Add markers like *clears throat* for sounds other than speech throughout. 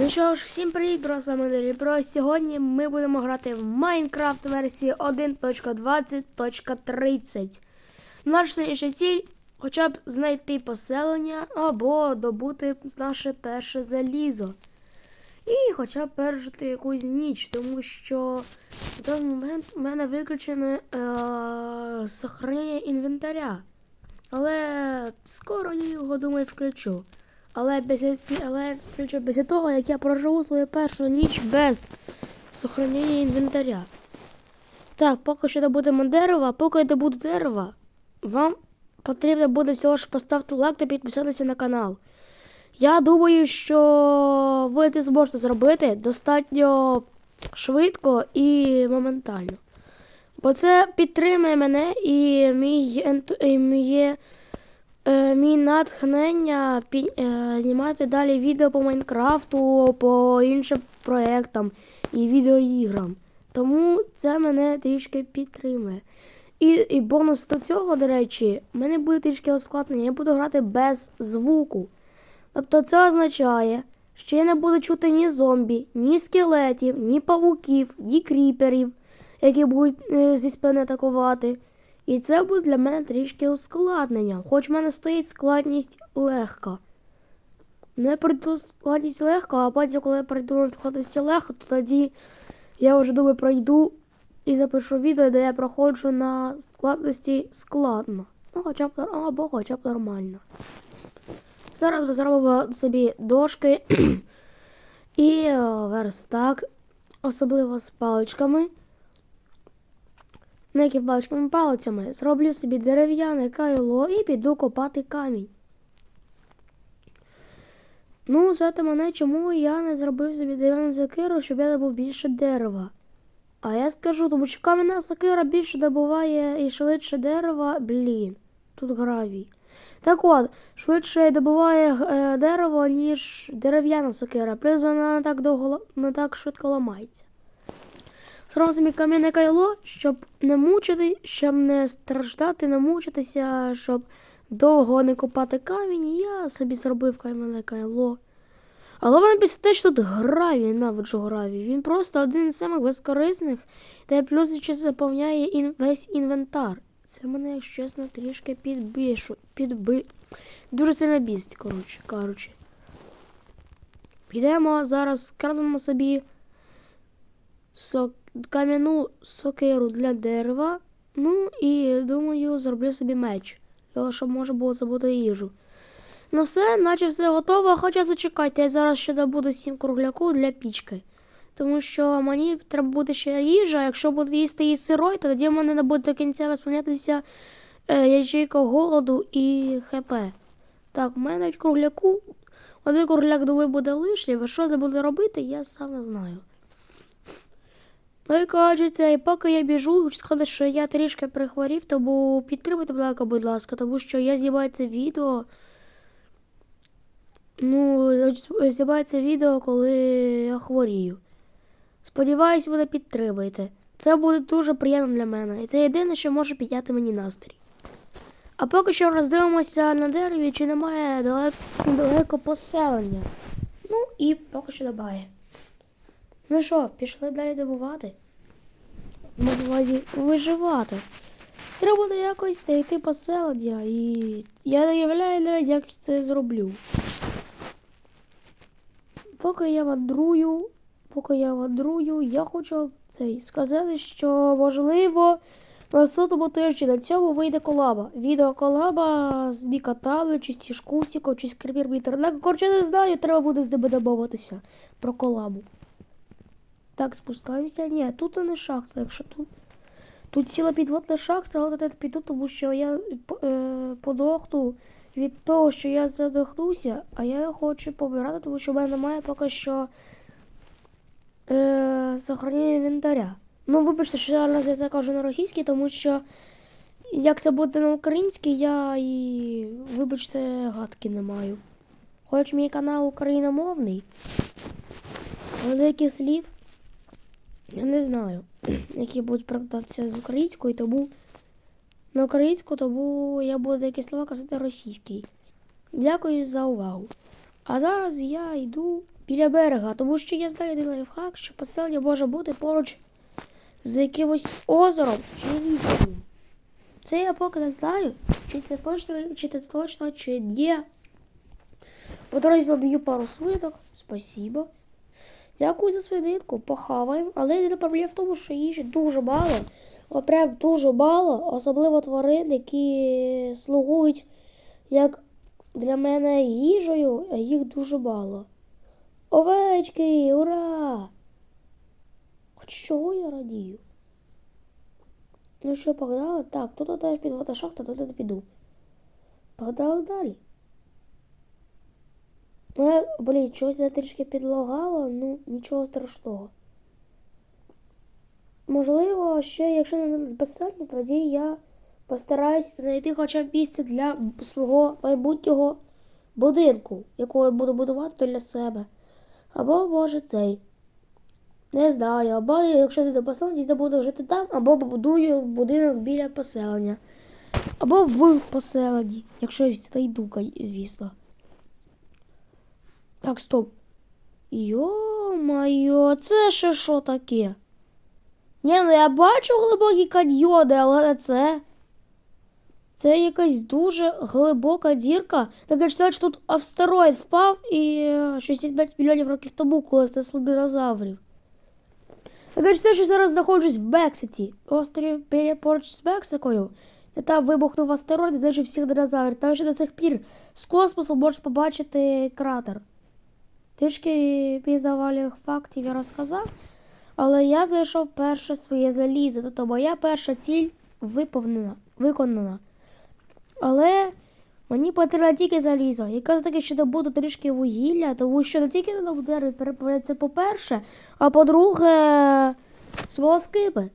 Ну що ж, всім привіт, бро, з вами Дерібро. Сьогодні ми будемо грати в Майнкрафт версії 1.20.30. Наша інша ціль хоча б знайти поселення або добути наше перше залізо. І хоча б пережити якусь ніч, тому що в даний момент у мене виключене е- сохранення інвентаря. Але скоро я його думаю включу. Але після, але включу після того, як я проживу свою першу ніч без сохранення інвентаря. Так, поки що добудемо дерево, а поки я добуду дерева, вам потрібно буде всього ж поставити лайк та підписатися на канал. Я думаю, що ви це зможете зробити достатньо швидко і моментально. Бо це підтримує мене і мій, і е, мій натхнення е, знімати далі відео по Майнкрафту, по іншим проектам і відеоіграм. Тому це мене трішки підтримує. І, і бонус до цього, до речі, мене буде трішки ускладнення. Я буду грати без звуку. Тобто це означає, що я не буду чути ні зомбі, ні скелетів, ні павуків, ні кріперів, які будуть е, зі спини атакувати. І це буде для мене трішки ускладнення. Хоч в мене стоїть складність легка. Не прийду складність легко, а потім, коли я прийду на складність легко, то тоді я вже думаю пройду і запишу відео, де я проходжу на складності складно. Ну, хоча б або хоча б нормально. Зараз ми зробимо собі дошки *clears throat* і е, верстак, особливо з паличками не які палицями, зроблю собі дерев'яне кайло і піду копати камінь. Ну, звати мене, чому я не зробив собі дерев'яну сокиру, щоб я добув більше дерева. А я скажу, тому що кам'яна сокира більше добуває і швидше дерева. Блін, тут гравій. Так от, швидше добуває е, дерево, ніж дерев'яна сокира. Плюс вона не так довго не так швидко ламається. Собі кам'яне кайло, щоб не мучити, щоб не страждати, не мучитися, щоб довго не копати камінь, я собі зробив кам'яне кайло. Але мене після те, що тут гравій, ненавиджу гравій. Він просто один з самих безкорисних, та плюс ще заповняє ін- весь інвентар. Це мене, якщо чесно, трішки підбишу, підби... Дуже сильно бісить, коротше, кажучи. Підемо зараз, скрадемо собі сок... кам'яну сокиру для дерева. Ну і думаю, зроблю собі меч. Того, щоб можна було забути їжу. Ну все, наче все готово, хоча зачекайте, я зараз ще добуду сім кругляку для пічки. Тому що мені треба буде ще їжа, якщо буду їсти її сирою, то тоді в мене не буде до кінця висповнятися е, ячейка голоду і ХП. Так, в мене навіть кругляку. Один кругляк думаю, буде лишній, а що це буде робити, я сам не знаю. Ну і кажеться, і поки я біжу, хочу сказати, що я трішки прихворів, тому підтримайте, ласка, будь ласка, тому що я знімаю це відео. Ну, знімаю це відео, коли я хворію. Сподіваюсь, ви не підтримаєте. Це буде дуже приємно для мене. І це єдине, що може підняти мені настрій. А поки що роздивимося на дереві, чи немає далеко, далеко поселення. Ну і поки що добає. Ну що, пішли далі добувати? На увазі виживати. Треба буде якось знайти поселення, і я не уявляю навіть, як це зроблю. Поки я вандрую, поки я вандрую, я хочу цей сказати, що можливо на сотому тижні на цьому вийде колаба. Відео колаба з Нікатали, чи з Тішкусіком, чи з Кремір. Коротше, не знаю, треба буде з ними домовитися про колабу. Так, спускаємося. Ні, тут не шахта, якщо тут. Тут ціла підводна шахта, але я піду, тому що я е, подохну від того, що я задохнуся, а я хочу помирати, тому що в мене немає поки що е, сохранення інвентаря. Ну, вибачте, що зараз я це кажу на російській, тому що як це буде на українській, я і, вибачте, гадки не маю. Хоч мій канал україномовний, але деяких слів я не знаю, *clears throat* які будуть перекладатися з української, тому на українську, тому я буду деякі слова казати російський. Дякую за увагу. А зараз я йду біля берега, тому що я знаю один лайфхак, що поселення може бути поруч з якимось озером чи річкою. Це я поки не знаю, чи це точно, чи це точно, чи ні. По дорозі поб'ю пару свинок. Спасибо. Дякую за свининку, похаваємо. Але єдина проблема в тому, що їжі дуже мало. О, прям дуже мало, особливо тварин, які слугують як для мене їжею, їх дуже мало. Овечки, ура! Хоч чого я радію? Ну що, погнали? Так, тут теж підводна шахта, тут я не піду. Погнали далі. Ну, блін, чогось я трішки підлагало, ну нічого страшного. Можливо, ще якщо не безсадні, тоді я постараюсь знайти хоча б місце для свого майбутнього будинку, якого я буду будувати для себе. Або може цей. Не знаю, або якщо не до поселення, то буду жити там, або побудую будинок біля поселення. Або в поселенні, якщо я знайду, звісно. Так, стоп. Йо-моє, це ще що таке? Ні, ну я бачу глибокі каньйони, але це. Це якась дуже глибока дірка. Таке ж що тут астероїд впав і е, 65 мільйонів років тому, коли знесли динозаврів. Таке ж що зараз знаходжусь в Мексиці. Острів поруч з Мексикою. І там вибухнув астероїд і знищив всіх динозаврів. Там ще до сих пір з космосу можеш побачити кратер. Трішки пізнавальних фактів я розказав, але я знайшов перше своє залізо. Тобто моя перша ціль виповнена, виконана. Але мені потрібно тільки залізо. Якраз таки ще добуду трішки вугілля, тому що не тільки на дерево переправляється по-перше, а по-друге, смолоскипи.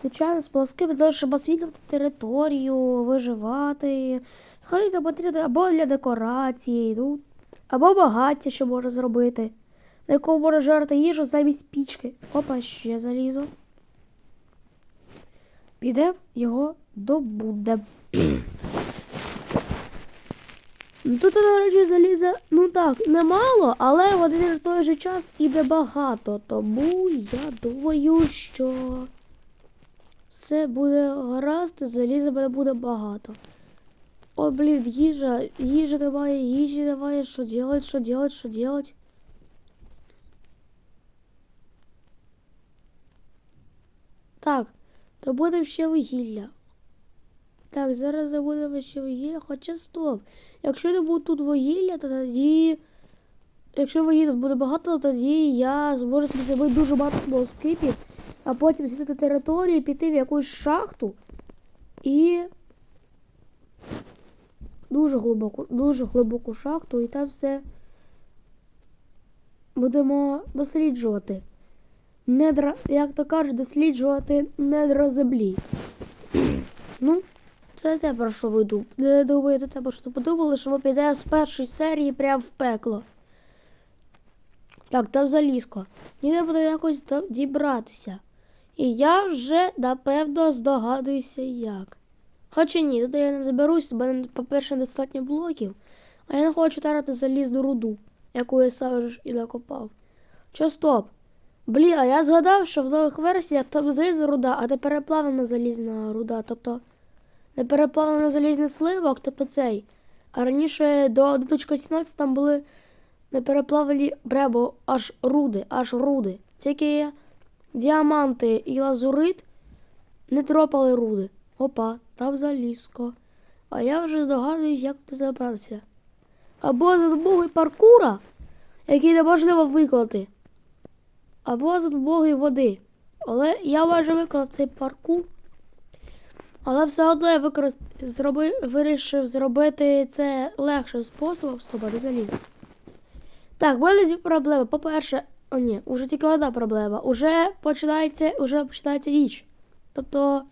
Звичайно, смолоскипи, тому що щоб освітлювати територію, виживати. Сходити потрібно або для декорації, ну, або багаття, що можна зробити, на якому можна жарити їжу замість пічки. Опа, ще залізо. Піде його добуде. *clears throat* Ну, Тут, до речі, заліза, ну так, немало, але в один і той же час іде багато. Тому я думаю, що все буде гаразд, заліза буде багато. О, блін, їжа, їжі немає, їжі немає, що делать, що делать, що делать. Так, то буде ще вугілля. Так, зараз забудемо ще вугілля, хоча стоп. Якщо не буде тут вугілля, то тоді. Якщо вугілля буде багато, то тоді я зможу собі зробити дуже багато смолоскипів, а потім з'їздити територію, піти в якусь шахту і дуже глибоку, дуже глибоку шахту, і там все будемо досліджувати. Недра, як то кажуть, досліджувати недра землі. *clears throat* ну, це те, про що ви думаєте, те, про що подумали, що ми підемо з першої серії прямо в пекло. Так, там залізко. Мені буде якось там дібратися. І я вже напевно здогадуюся як. Хоча ні, туди я не заберусь, бо по-перше, недостатньо блоків, а я не хочу тарати залізну руду, яку я сам ж і накопав. Що стоп? Блін, а я згадав, що в нових версіях там залізна руда, а не переплавлена залізна руда. Тобто не переплавлено залізний сливок, тобто цей. А раніше до 1.17 там були не переплавлені бребо аж руди, аж руди. Тільки діаманти і лазурит не тропали руди. Опа, там залізко. А я вже здогадуюсь, як туди забратися. Або за допомогою паркура, який неможливо виконати. Або за допомогою води. Але я майже виконав цей паркур. Але все одно я використ... зроби... вирішив зробити це легшим способом, щоб не залізти. Так, в мене дві проблеми. По-перше, ні, уже тільки одна проблема. Уже починається, уже починається ніч. Тобто,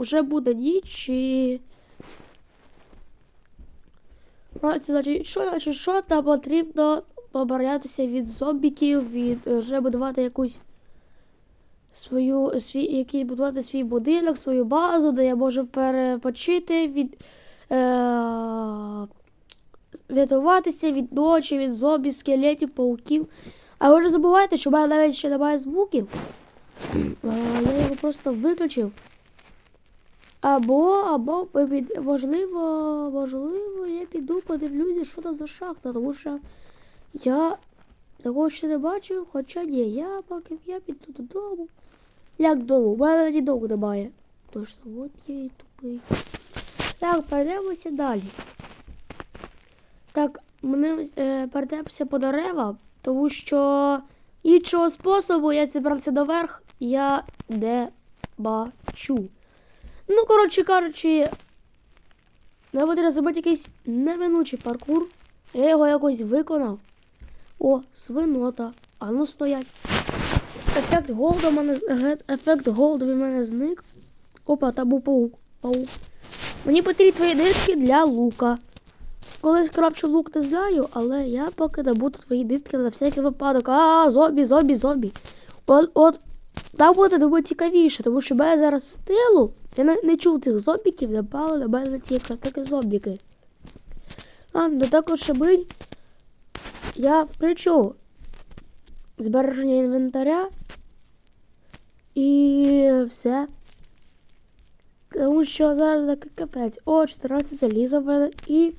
вже буде ніч і. Ну, це значить, що, там потрібно оборонятися від зомбіків, від е, вже будувати якусь свою свій, якийсь будувати свій будинок, свою базу, де я можу перепочити від. Е, врятуватися від ночі, від зомбі, скелетів, пауків. А ви ж забувайте, що в мене навіть ще немає звуків. А, Я його просто виключив. Або, або під- можливо, я піду подивлюся, що там за шахта, тому що я такого ще не бачив, хоча ні, я поки я піду додому. Як додому? У мене дому немає. Точно, от я і тупий. Так, перейдемося далі. Так, ми е, перейдемося по деревам, тому що іншого способу я зібрався наверх, я не бачу. Ну, коротше кажучи, нам потрібно зробити якийсь неминучий паркур. Я його якось виконав. О, свинота. А ну стоять. Ефект голоду в мене ефект голоду від мене зник. Опа, там був паук. Паук. Мені потрібні твої нитки для лука. Колись кравчу лук не знаю, але я поки добуду твої нитки на всякий випадок. А, зомбі, зомбі, зомбі. От, от там буде думаю цікавіше, тому що мене зараз стилу. Я не, не чув цих зомбіків, напали на мене ці таки зомбіки. А, до також шибить. Я включу збереження інвентаря і все. Тому що зараз такий капець. О, 14 заліза в мене і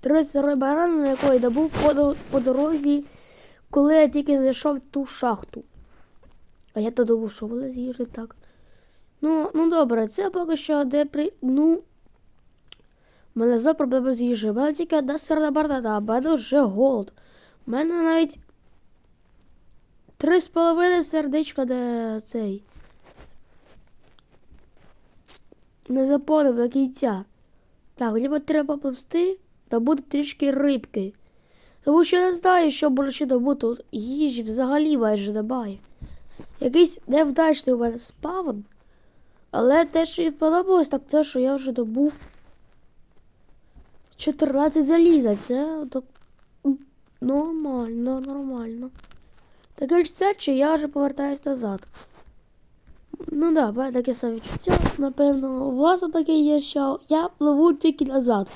32 баран, на якої добув по, по дорозі, коли я тільки знайшов ту шахту. А я то думав, що вони з'їжджать так. Ну, ну добре, це поки що де при. Ну. У мене за проблеми з їжею. Мене тільки одна сирна бардада, а мене вже голод. У мене навіть три з половиною сердечка, де цей. Не заповнив до кінця. Так, либо треба повсти, та буде трішки рибки. Тому що я не знаю, що ще добути. Тут їжі взагалі майже немає. Якийсь невдачний у мене спавн. Але те, що і сподобалось, так це, що я вже добув 14 заліза. Це так нормально, нормально. Таке ж чи я вже повертаюсь назад. Ну да, в таке саме відчуття, напевно, у вас таке є, що я пливу тільки назад.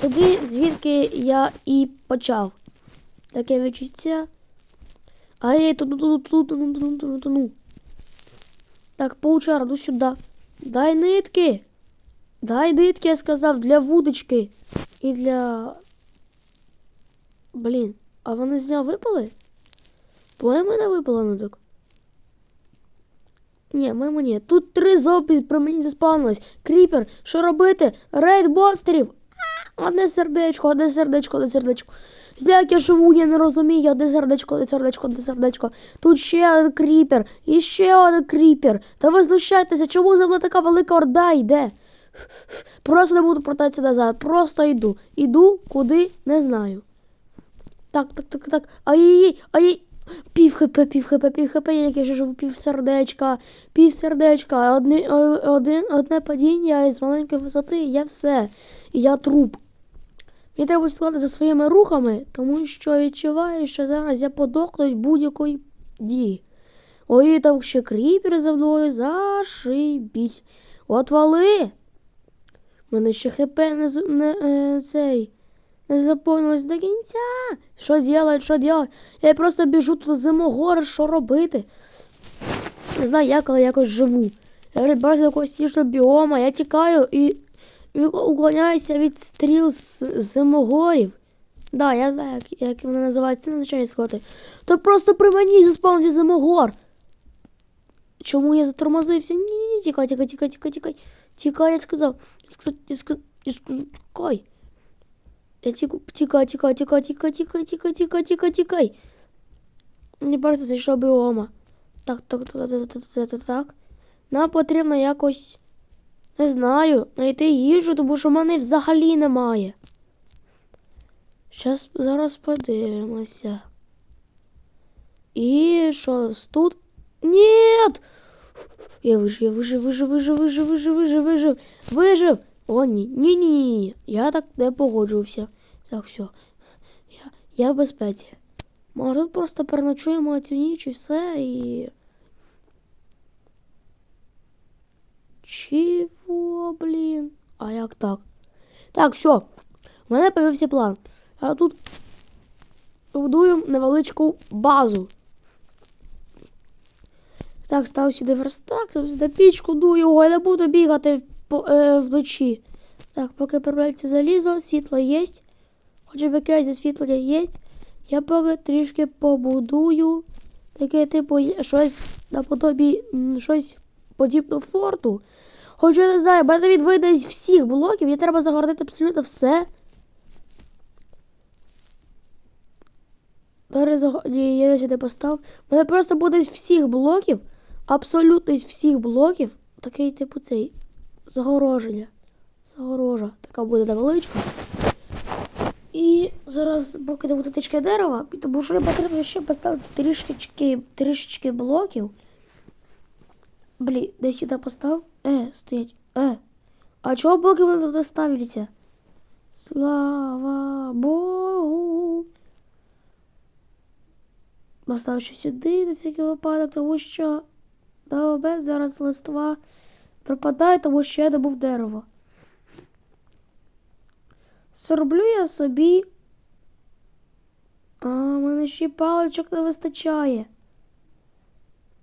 Туди, звідки я і почав. Таке відчуття. А я тут тут тут тут тут тут тут Так, паучара, ну сюди. Дай нитки. Дай нитки, я сказав, для вудочки. І для. Блін, а вони з нього випали? По-моєму, не випало ниток. Ні, моєму ні. Тут три зомбі при мені заспавнилось. Кріпер, що робити? Рейд монстрів! Одне сердечко, одне сердечко, одне сердечко. Як я живу, я не розумію, одне сердечко, одне сердечко, одне сердечко. Тут ще один кріпер, і ще один кріпер. Та ви знущайтеся, чому за мною така велика орда йде? Просто не буду протатися назад, просто йду. Іду куди, не знаю. Так, так, так, так. Ай-яй-яй, ай Пів хп, пів хп, пів хп, як я ще живу, пів сердечка, пів сердечка, одне, один, одне падіння із маленької висоти, я все. І я труп. Мені треба слідкувати за своїми рухами, тому що відчуваю, що зараз я подохну від будь-якої дії. Ой, там ще кріпер за мною, зашибісь. От вали. Мене ще хп не, не е, цей. Не заповнилось до кінця. Що делать, що делать? Я просто біжу тут зимогори, що робити? Не знаю, як, але якось живу. Я до якогось біома, я тікаю і уклоняюся від стріл зимогорів. Да, я знаю, як, як вони називаються, це звичайні сходи. То просто при мені заспавнився зимогор. Чому я затормозився? Ні, тікай, тікай, тікай, тікай, тікай. Тікай, я сказав. Я сказав, я сказав, тікай. Я тіку, тікай, тікай, тікай, тікай, тікай, тікай, тікай, тікай, тікай. Не просто зайшов біома. Так, так, так, так, так, так, так. Нам потрібно якось, не знаю, знайти їжу, тому що в мене взагалі немає. Щас зараз подивимося. І що тут? Нет! Я вижив, я вижив, вижив, вижив, вижив, вижив, вижив, вижив, вижив. О, ні, ні, ні, ні, ні. Я так не погоджувався. Так, все. Я, я в безпеці. Може, тут просто переночуємо цю ніч і все і. Чого, блін? А як так? Так, все. У мене появився план. А тут будуємо невеличку базу. Так, став сюди верстак, став сюди пічку, дую його, я не буду бігати по, е, вночі. Так, поки появляється залізо, світло є. Хоча б якесь освітлення є. Я поки трішки побудую. Таке, типу, щось наподобі, щось подібне форту. Хоча я не знаю, мене він вийде з всіх блоків, мені треба загородити абсолютно все. Ні, я сюди постав. Мене просто буде з всіх блоків, абсолютно з всіх блоків, такий, типу, цей загороження. Загорожа. Така буде невеличка. І зараз, поки не буде тички дерева, тому що потрібно ще поставити трішечки, трішечки блоків. Блін, десь сюди постав. Е, стоять. Е. А чого блоки вони туди ставляться? Слава Богу. Постав ще сюди на всякий випадок, тому що на обед зараз листва пропадає, тому що я добув дерево. Зроблю я собі. А, мене ще паличок не вистачає.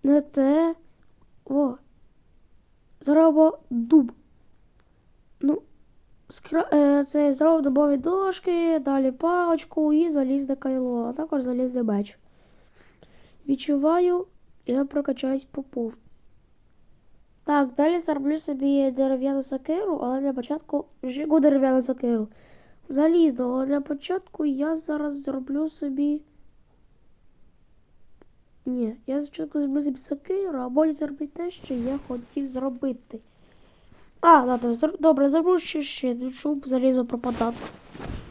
Не те. О. Зробо дуб. Ну, скра... е, це зробив дубові дошки, далі паличку і залізне кайло, а також залізний меч. Відчуваю, я прокачаюсь по повній. Так, далі зроблю собі дерев'яну сокиру, але для початку жигу дерев'яну сокиру. Залізно, але для початку я зараз зроблю собі. Ні, я спочатку зроблю собі сокиру, а потім зроблю те, що я хотів зробити. А, ладно, добре, зроблю ще ще, щоб залізо пропадати.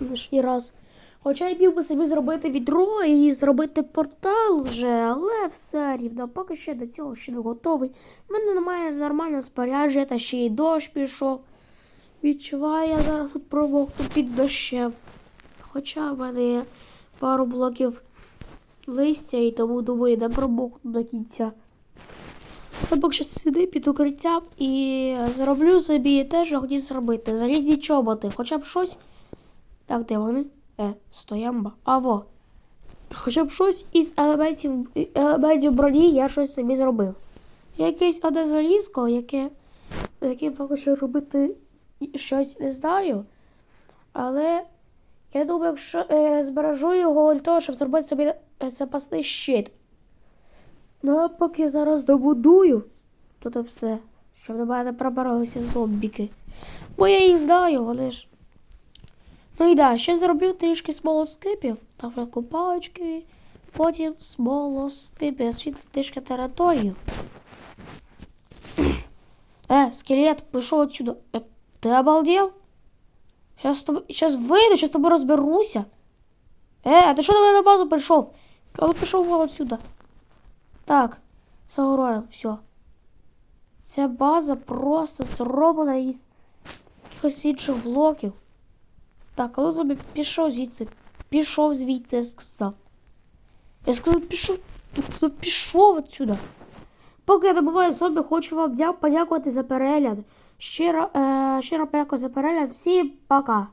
Лишній раз. Хоча я міг би собі зробити відро і зробити портал вже, але все рівно, поки ще до цього ще не готовий. У мене немає нормального спорядження, та ще й дощ пішов. Відчуваю, я зараз тут промокну під дощем. Хоча в мене є пару блоків листя, і тому думаю, не промокну до кінця. Це поки що сюди під укриттям і зроблю собі те, що хотів зробити. Залізні чоботи, хоча б щось. Так, де вони? Е, стоямба. А во. Хоча б щось із елементів, елементів броні я щось собі зробив. Якесь одне залізко, яке, яке поки що робити щось не знаю. Але я думаю, якщо е, збережу його для того, щоб зробити собі е, запасний щит. Ну, а поки я зараз добудую тут все, щоб до мене пробиралися зомбіки. Бо я їх знаю, але ж. Ну і да, ще зроблю трішки смолоскипів, так спочатку палички, потім смолоскипи, освітлю трішки територію. *clears throat* Е, скелет, пішов отсюда. Е, ти обалдел? Сейчас, з тобою, сейчас вийду, сейчас з тобою розберуся. Е, а ти що до на базу прийшов? Коли пішов вон отсюда. Так, загородом, все. Ця база просто зроблена із якихось інших блоків. Так, коли тобі пішов звідси? Пішов звідси, я сказав. Я сказав, пішов. Я сказав, пішов отсюда. Поки я добуваю собі, хочу вам дя- подякувати за перегляд. Щиро, е, щиро подякую за перегляд. Всім пока.